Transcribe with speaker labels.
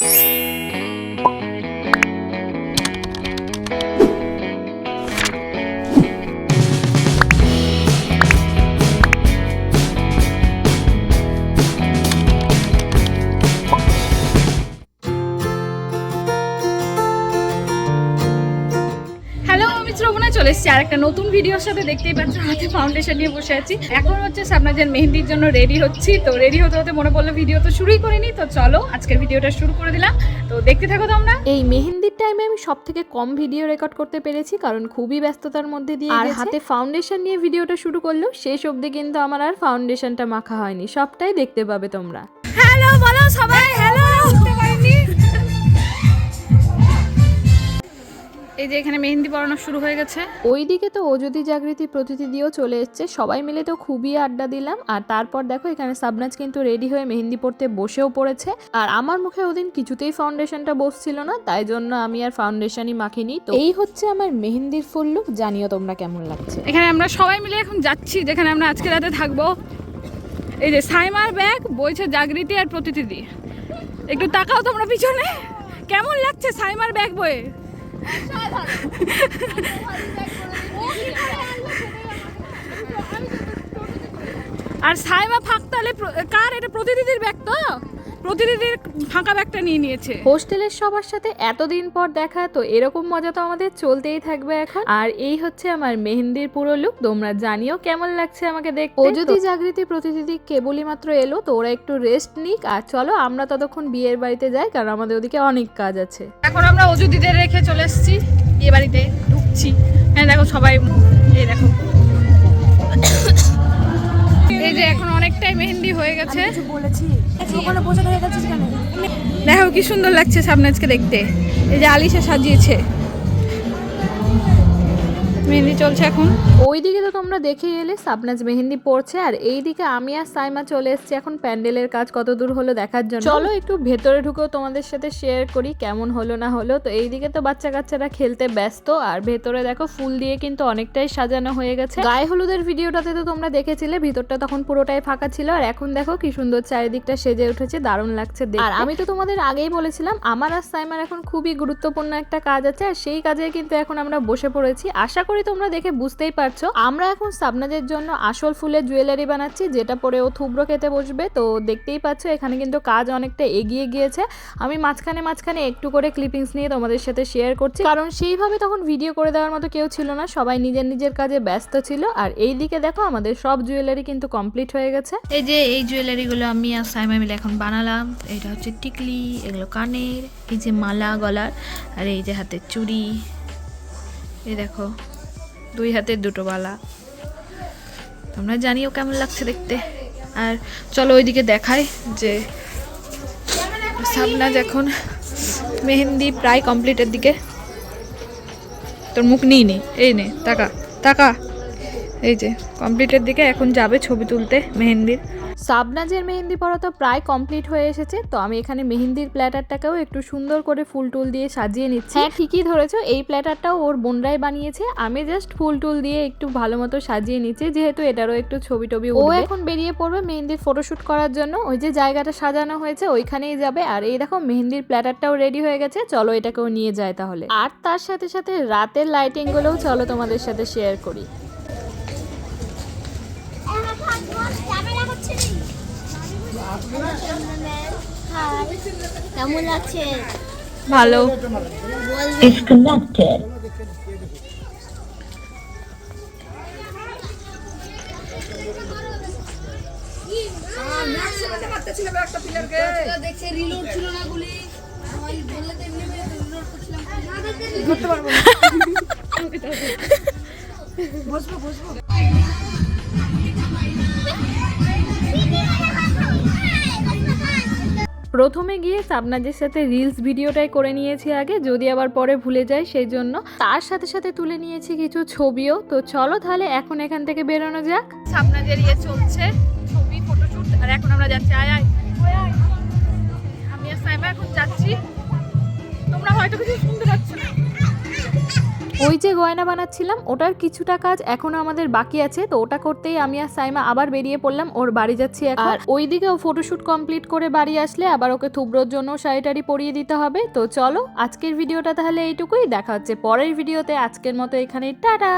Speaker 1: Hello চলে এসেছি। আর একটা নতুন ভিডিওর সাথে দেখতেই পাচ্ছ হাতে ফাউন্ডেশন নিয়ে বসে আছি। এখন হচ্ছে সামনাজের মেহেন্দির জন্য রেডি হচ্ছি। তো রেডি হতে হতে মনে পড়ল ভিডিও তো শুরুই করিনি তো চলো আজকের ভিডিওটা শুরু করে দিলাম। তো দেখতে থাকো তোমরা।
Speaker 2: এই মেহেন্দির টাইমে আমি সব থেকে কম ভিডিও রেকর্ড করতে পেরেছি কারণ খুবই ব্যস্ততার মধ্যে দিয়ে আর হাতে ফাউন্ডেশন নিয়ে ভিডিওটা শুরু করল শেষ অবধি কিন্তু আমার আর ফাউন্ডেশনটা মাখা হয়নি। সবটাই দেখতে পাবে তোমরা।
Speaker 1: হ্যালো বলো সবাই হ্যালো এই যে এখানে মেহেন্দি পড়ানো শুরু হয়ে গেছে।
Speaker 2: ওইদিকে তো অযোধি জাগৃতি প্রতিথি দিয়েও চলে এসছে। সবাই মিলে তো খুবই আড্ডা দিলাম। আর তারপর দেখো এখানে সাবনাজ কিন্তু রেডি হয়ে মেহেন্দি পড়তে বসেও পড়েছে। আর আমার মুখে ওদিন কিছুতেই ফাউন্ডেশনটা বসছিল না তাই জন্য আমি আর ফাউন্ডেশনই মাখিনি। তো এই হচ্ছে আমার মেহেন্দির ফুল লুক জানিও তোমরা কেমন লাগছে।
Speaker 1: এখানে আমরা সবাই মিলে এখন যাচ্ছি যেখানে আমরা আজকে রাতে থাকব। এই যে সাইমার ব্যাগ বইছে জাগৃতি আর প্রতিনিধি একটু তাকাও তোমরা পিছনে। কেমন লাগছে সাইমার ব্যাগ বয়ে আর সাইমা ফাঁকতালে কার? এটা প্রতিনিধির ব্যাগ তো ফাঁকা ব্যাগটা নিয়ে নিয়েছে।
Speaker 2: হোস্টেলের সবার সাথে এতদিন পর দেখা তো এরকম মজা তো আমাদের চলতেই থাকবে এখন। আর এই হচ্ছে আমার মেহেন্দির পুরো লুক তোমরা জানিও কেমন লাগছে আমাকে দেখতে। ও যদি জাগৃতি প্রতিনিধি কেবলই মাত্র এলো তো ওরা একটু রেস্ট নিক। আর চলো আমরা ততক্ষণ বিয়ের বাড়িতে যাই কারণ আমাদের ওদিকে অনেক কাজ আছে।
Speaker 1: এখন আমরা অযোধ্যীদের রেখে চলে এসেছি বিয়ে বাড়িতে ঢুকছি। হ্যাঁ দেখো সবাই এই দেখো।
Speaker 3: বলেছি? কেন?
Speaker 1: দেখো কি সুন্দর লাগছে সামনে আজকে দেখতে। এই যে আলিশা সাজিয়েছে। মেহেন্দি চলছে এখন।
Speaker 2: ওইদিকে তো তোমরা দেখে এলে সাবনাজ মেহেন্দি পড়ছে আর এইদিকে আমি আর সাইমা চলে এসেছি এখন প্যান্ডেলের কাজ কত দূর হলো দেখার জন্য। চলো একটু ভেতরে ঢুকেও তোমাদের সাথে শেয়ার করি কেমন হলো না হলো। তো এইদিকে তো বাচ্চা কাচ্চারা খেলতে ব্যস্ত আর ভেতরে দেখো ফুল দিয়ে কিন্তু অনেকটাই সাজানো হয়ে গেছে। গায়ে হলুদের ভিডিওটাতে তো তোমরা দেখেছিলে ভিতরটা তখন পুরোটাই ফাঁকা ছিল আর এখন দেখো কি সুন্দর চারিদিকটা সেজে উঠেছে দারুণ লাগছে আর আমি তো তোমাদের আগেই বলেছিলাম আমার আর সাইমার এখন খুবই গুরুত্বপূর্ণ একটা কাজ আছে আর সেই কাজে কিন্তু এখন আমরা বসে পড়েছি। আশা করি তোমরা দেখে বুঝতেই পারছ। আমরা এখন সাবনাজের জন্য আসল ফুলের জুয়েলারি বানাচ্ছি, যেটা পরে ও থুবড়ো খেতে বসবে। তো দেখতেই পাচ্ছ, এখানে কিন্তু কাজ অনেকটা এগিয়ে গিয়েছে। আমি মাঝখানে মাঝখানে একটু করে ক্লিপিংস নিয়ে তোমাদের সাথে শেয়ার করছি। কারণ সেইভাবে তখন ভিডিও করে দেওয়ার মতো কেউ ছিল না, সবাই নিজের নিজের কাজে ব্যস্ত ছিল। আর এই দিকে দেখো, আমাদের সব জুয়েলারি কিন্তু কমপ্লিট হয়ে গেছে।
Speaker 4: এই যে এই জুয়েলারিগুলো আমি আর সাইমা মিলে এখন বানালাম। এটা হচ্ছে টিকলি, এগুলো কানের, এই যে মালা গলার, আর এই যে হাতের চুড়ি। এই দেখো। দুই হাতের দুটো বালা। তোমরা জানিও কেমন লাগছে দেখতে। আর চলো ওইদিকে দেখাই যে সাবনাজ এখন মেহেন্দি প্রায় কমপ্লিটের দিকে। তোর মুখ নিই নে, এই নে টাকা টাকা এই যে কমপ্লিটের দিকে এখন যাবে ছবি তুলতে মেহেন্দির।
Speaker 2: সাবনাজের মেহেন্দি পরা তো প্রায় কমপ্লিট হয়ে এসেছে তো আমি এখানে মেহেন্দির প্ল্যাটারটাকেও একটু সুন্দর করে ফুল টুল দিয়ে সাজিয়ে নিচ্ছি। হ্যাঁ ঠিকই ধরেছো এই প্ল্যাটারটাও ওর বোনরাই বানিয়েছে আমি জাস্ট ফুল টুল দিয়ে একটু ভালো মতো সাজিয়ে নিচ্ছি যেহেতু এটারও একটু ছবি টবি ও এখন বেরিয়ে পড়বে মেহেন্দির ফটোশুট করার জন্য ওই যে জায়গাটা সাজানো হয়েছে ওইখানেই যাবে আর এই দেখো মেহেন্দির প্ল্যাটারটাও রেডি হয়ে গেছে চলো এটাকেও নিয়ে যায় তাহলে। আর তার সাথে সাথে রাতের লাইটিংগুলোও চলো তোমাদের সাথে শেয়ার করি।
Speaker 3: রিলোড করছিলাম ধরতে পারব বসবো বসবো।
Speaker 2: প্রথমে গিয়ে সাবনাজের সাথে রিলস ভিডিওটাই করে নিয়েছি আগে, যদি আবার পরে ভুলে যাই সেই জন্য তার সাথে সাথে তুলে নিয়েছি কিছু ছবিও। তো চলো তাহলে এখন এখান থেকে বেরোনো যাক।
Speaker 1: সাবনাজের ইয়ে চলছে, ছবি ফটোশুট আর এখন আমরা যাচ্ছি, আয় আয়। আমি আর সাইমা এখন যাচ্ছি। তোমরা হয়তো কিছু
Speaker 2: ওই যে গয়না বানাচ্ছিলাম, ওটার কিছুটা কাজ এখনও আমাদের বাকি আছে, তো ওটা করতেই আমি আর সাইমা আবার বেরিয়ে পড়লাম, ওর বাড়ি যাচ্ছি আর ওইদিকে ও ফটোশ্যুট কমপ্লিট করে বাড়ি আসলে আবার ওকে থুবড়োর জন্য শাড়িটারি পরিয়ে দিতে হবে, তো চলো আজকের ভিডিওটা তাহলে এইটুকুই, দেখা হচ্ছে পরের ভিডিওতে, আজকের মতো এখানে টাটা!